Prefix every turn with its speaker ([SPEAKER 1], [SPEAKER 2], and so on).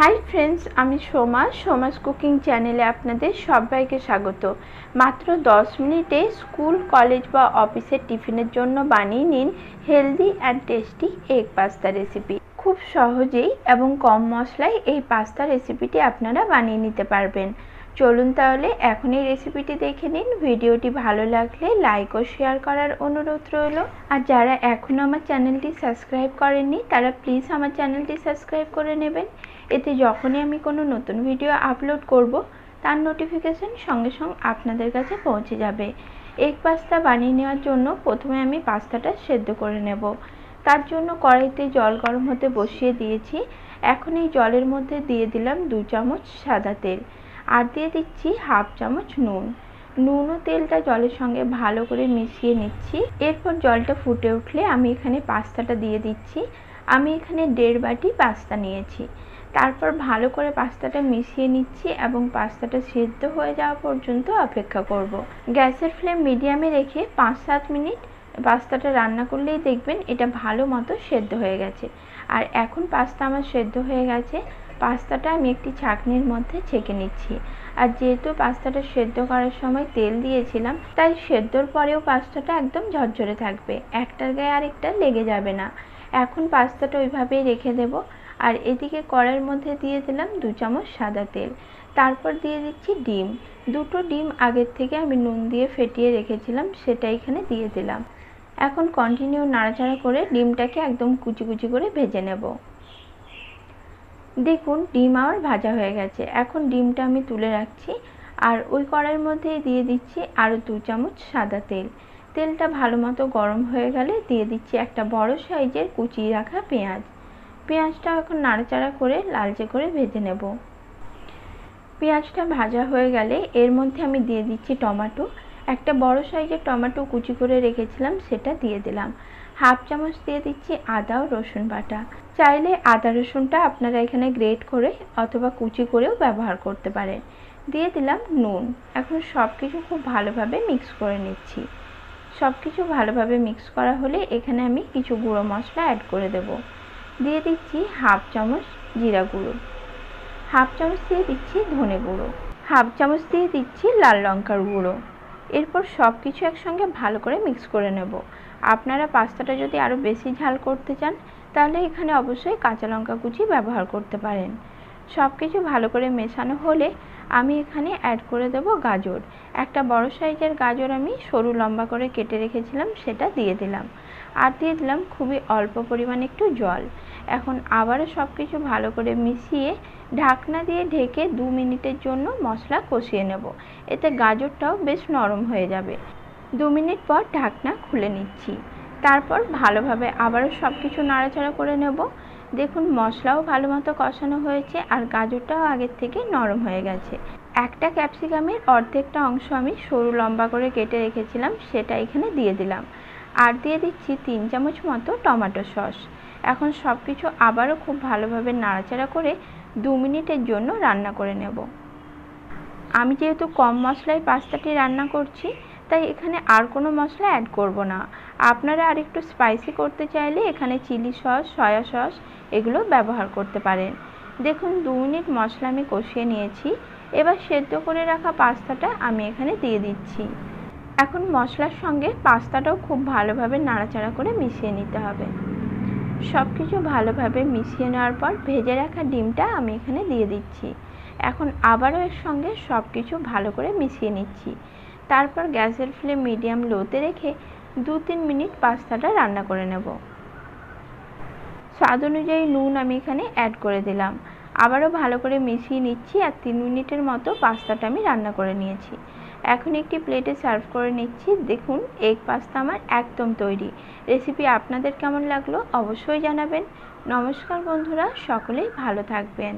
[SPEAKER 1] Hi friends আমি Soma, Soma's cooking চ্যানেলে আপনাদের সবাইকে স্বাগত। মাত্র 10 মিনিটে স্কুল, কলেজ বা অফিসের টিফিনের জন্য বানিয়ে নিন healthy and tasty egg pasta recipe খুব সহজেই এবং কম মশলায় এই পাস্তা রেসিপিটি আপনারা বানিয়ে নিতে পারবেন। চলুন তাহলে এখন এই রেসিপিটি দেখে নিন। ভিডিওটি ভালো লাগলে লাইক ও শেয়ার করার অনুরোধ রইল। আর যারা এখনও আমার চ্যানেলটি সাবস্ক্রাইব করেননি, তারা প্লিজ আমার চ্যানেলটি সাবস্ক্রাইব করে নেবেন। এতে যখনই আমি কোনো নতুন ভিডিও আপলোড করব, তার নোটিফিকেশন সঙ্গে সঙ্গে আপনাদের কাছে পৌঁছে যাবে। এগ পাস্তা বানিয়ে নেওয়ার জন্য প্রথমে আমি পাস্তাটা সেদ্ধ করে নেব। তার জন্য কড়াইতে জল গরম হতে বসিয়ে দিয়েছি। এখন এই জলের মধ্যে দিয়ে দিলাম দু চামচ সাদা তেল। আর দিয়ে দিচ্ছি হাফ চামচ নুন। নুন ও তেলটা জলের সঙ্গে ভালো করে মিশিয়ে নিচ্ছি। এরপর জলটা ফুটে উঠলে আমি এখানে পাস্তাটা দিয়ে দিচ্ছি। আমি এখানে দেড় বাটি পাস্তা নিয়েছি। তারপর ভালো করে পাস্তাটা মিশিয়ে নিচ্ছি এবং পাস্তাটা সিদ্ধ হয়ে যাওয়া পর্যন্ত অপেক্ষা করব। গ্যাসের ফ্লেম মিডিয়ামে রেখে পাঁচ সাত মিনিট পাস্তাটা রান্না করলেই দেখবেন এটা ভালো মতো সেদ্ধ হয়ে গেছে। আর এখন পাস্তা আমার সেদ্ধ হয়ে গেছে। পাস্তাটা আমি একটি ছাঁকনির মধ্যে ছেঁকে নিচ্ছি। আর যেহেতু পাস্তাটা সেদ্ধ করার সময় তেল দিয়েছিলাম, তাই সেদ্ধর পরেও পাস্তাটা একদম ঝরঝরে থাকবে। একটার গায়ে আরেকটা লেগে যাবে না। এখন পাস্তাটা ওইভাবেই রেখে দেব। আর এদিকে কড়াইয়ের মধ্যে দিয়ে দিলাম দু চামচ সাদা তেল। তারপর দিয়ে দিচ্ছি ডিম। দুটো ডিম আগের থেকে আমি নুন দিয়ে ফেটিয়ে রেখেছিলাম, সেটা এখানে দিয়ে দিলাম। এখন কন্টিনিউ নাড়াচাড়া করে ডিমটাকে একদম কুচি কুচি করে ভেজে নেব। দেখুন, ডিম আমার ভাজা হয়ে গেছে। এখন ডিমটা আমি তুলে রাখছি আর ওই কড়াইয়ের মধ্যেই দিয়ে দিচ্ছি আরও দু চামচ সাদা তেল। তেলটা ভালো মতো গরম হয়ে গেলে দিয়ে দিচ্ছি একটা বড় সাইজের কুচিয়ে রাখা পেঁয়াজ। পেঁয়াজটা এখন নাড়াচাড়া করে লালচে করে ভেজে নেব। পেঁয়াজটা ভাজা হয়ে গেলে এর মধ্যে আমি দিয়ে দিচ্ছি টমেটো। একটা বড় সাইজের টমেটো কুচি করে রেখেছিলাম, সেটা দিয়ে দিলাম। হাফ চামচ দিয়ে দিচ্ছি আদা ও রসুন বাটা। চাইলে আদা রসুনটা আপনারা এখানে গ্রেট করে অথবা কুচি করেও ব্যবহার করতে পারেন। দিয়ে দিলাম নুন। এখন সব কিছু খুব ভালোভাবে মিক্স করে নিচ্ছি। সব কিছু ভালোভাবে মিক্স করা হলে এখানে আমি কিছু গুঁড়ো মশলা অ্যাড করে দেব। দিয়ে দিচ্ছি হাফ চামচ জিরা গুঁড়ো। হাফ চামচ দিয়ে দিচ্ছি ধনে গুঁড়ো। হাফ চামচ দিয়ে দিচ্ছি লাল লঙ্কার গুঁড়ো। এরপর সব কিছু একসঙ্গে ভালো করে মিক্স করে নেব। আপনারা পাস্তাটা যদি আরও বেশি ঝাল করতে চান, তাহলে এখানে অবশ্যই কাঁচা লঙ্কা কুচি ব্যবহার করতে পারেন। সব কিছু ভালো করে মেশানো হলে আমি এখানে অ্যাড করে দেব গাজর। একটা বড় সাইজের গাজর আমি সরু লম্বা করে কেটে রেখেছিলাম, সেটা দিয়ে দিলাম। আর দিয়ে দিলাম খুবই অল্প পরিমাণে একটু জল। এখন আবারও সব কিছু ভালো করে মিশিয়ে ঢাকনা দিয়ে ঢেকে দু মিনিটের জন্য মশলা কষিয়ে নেব। এতে গাজরটাও বেশ নরম হয়ে যাবে। দু মিনিট পর ঢাকনা খুলে নিচ্ছি। তারপর ভালোভাবে আবারও সব কিছু নাড়াচাড়া করে নেব। দেখুন, মশলাও ভালো মতো কষানো হয়েছে আর গাজরটাও আগের থেকে নরম হয়ে গেছে। একটা ক্যাপসিকামের অর্ধেকটা অংশ আমি সরু লম্বা করে কেটে রেখেছিলাম, সেটা এখানে দিয়ে দিলাম। আর দিয়ে দিচ্ছি তিন চামচ মতো টমেটো সস। এখন সব কিছু আবারও খুব ভালোভাবে নাড়াচাড়া করে দু মিনিটের জন্য রান্না করে নেব। আমি যেহেতু কম মশলায় পাস্তাটি রান্না করছি, তাই এখানে আর কোনো মশলা অ্যাড করব না। আপনারা আর একটু স্পাইসি করতে চাইলে এখানে চিলি সস সয়া সস এগুলো ব্যবহার করতে পারেন। দেখুন, দু মিনিট মশলা আমি কষিয়ে নিয়েছি। এবার সেদ্ধ করে রাখা পাস্তাটা আমি এখানে দিয়ে দিচ্ছি। এখন মশলার সঙ্গে পাস্তাটাও খুব ভালোভাবে নাড়াচাড়া করে মিশিয়ে নিতে হবে। সব কিছু ভালোভাবে মিশিয়ে নেওয়ার পর ভেজে রাখা ডিমটা আমি এখানে দিয়ে দিচ্ছি। এখন আবারও এর সঙ্গে সব কিছু ভালো করে মিশিয়ে নিচ্ছি। তারপর গ্যাসের ফ্লেম মিডিয়াম লোতে রেখে দু তিন মিনিট পাস্তাটা রান্না করে নেব। স্বাদ অনুযায়ী নুন আমি এখানে অ্যাড করে দিলাম। আবারও ভালো করে মিশিয়ে নিচ্ছি আর তিন মিনিটের মতো পাস্তাটা আমি রান্না করে নিয়েছি। এখন একটি প্লেটে সার্ভ করে নিচ্ছি। দেখুন এগ পাস্তা আমার একদম তৈরি। রেসিপি আপনাদের কেমন লাগল অবশ্যই জানাবেন। নমস্কার বন্ধুরা, সকলেই ভালো থাকবেন।